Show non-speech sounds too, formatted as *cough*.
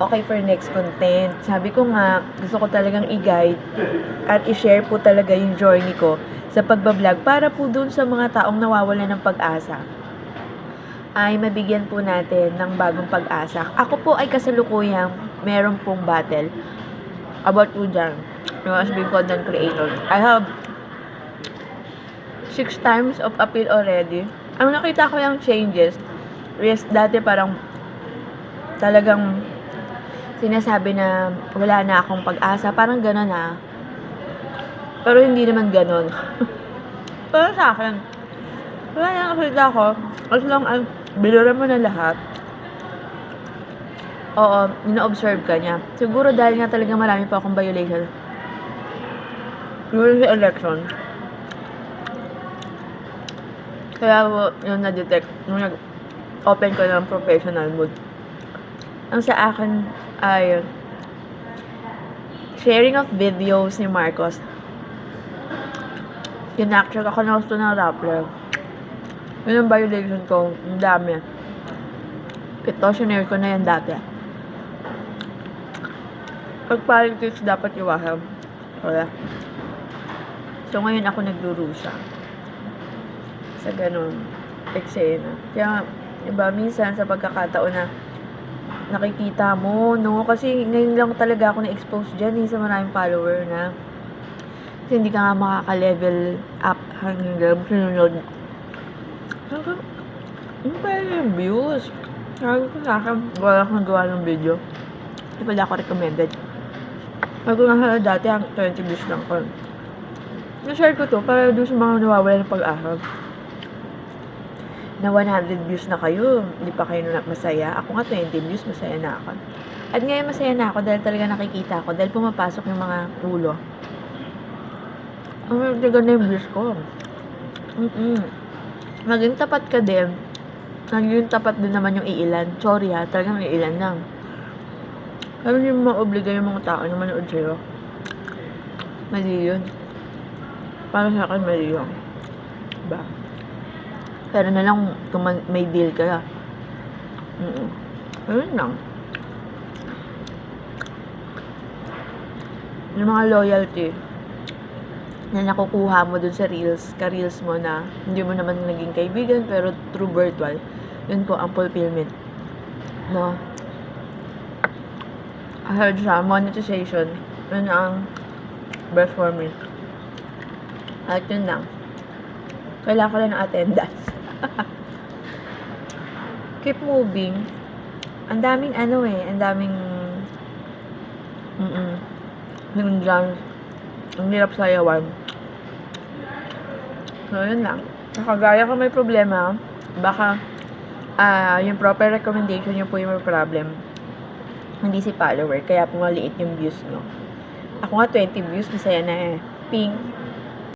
okay for next content. Sabi ko nga, gusto ko talagang i-guide at i-share po talaga yung journey ko sa pagbablog para po dun sa mga taong nawawala ng pag-asa ay mabigyan po natin ng bagong pag-asa. Ako po ay kasalukuyang meron pong battle about po dyan. Yung as being content creator. I have six times of appeal already. Ang nakita ko yung changes is dati parang talagang sinasabi na wala na akong pag-asa. Parang gano'n na. Pero hindi naman gano'n. *laughs* Pero sa akin, wala na nakita ko. As long as binura mo na lahat, oo, ina-observe ka niya. Siguro dahil nga talaga marami pa akong violation. Siguro sa election. Kaya po, yung na-detect, nung nag-open ko ng professional mode, ang sa akin ay sharing of videos ni Marcos. Kinacture ako na gusto ng Rappler. Yun ang violation ko. Ang dami. Ito, sinare ko na yan dati. Pag politics, dapat iwasan. Wala. So, ngayon ako nagdurusa. Sa ganun eksena. Kaya, iba, minsan sa pagkakataon na nakikita mo, no? Kasi ngayon lang talaga ako na-expose dyan eh, sa maraming follower na kasi hindi ka nga makaka-level up hanggang sinunod. Ano ba yung views? Sabi ko sa akin, wala akong nagawa ng video. Hindi pala ako recommended. Sabi ko nga dati, ang 20 views lang ko. Na-share ko to para doon sa mga nawawala ng pag-asa. Na 100 views na kayo, hindi pa kayo masaya. Ako nga 20 views, masaya na ako. At ngayon masaya na ako dahil talaga nakikita ako, dahil pumapasok yung mga ulo. Ang talaga na yung views ko. Mm-mm. Maging tapat ka din. Maging tapat din naman yung iilan. Sorry ha, talagang iilan lang. Hindi mo ma-obliga yung mga tao na manood sa'yo. Mali yun. Para sa akin, mali yun. Diba? Pero na lang kung may deal ka. Mm Ayun lang. Yung mga loyalty na nakukuha mo dun sa reels, ka-reels mo na hindi mo naman naging kaibigan pero true virtual. Yun po ang fulfillment. No? I heard sa monetization. Yun ang best for me. At yun lang. Kailangan ko lang ng attendance. Keep moving. Ang daming ano eh, ang daming mm yung dyan, ang hirap sayawan. So, yun lang. Nakagaya ko may problema, baka ah yung proper recommendation yung po yung may problem. Hindi si follower, kaya po maliit yung views, no. Ako nga 20 views, masaya na eh. Ping.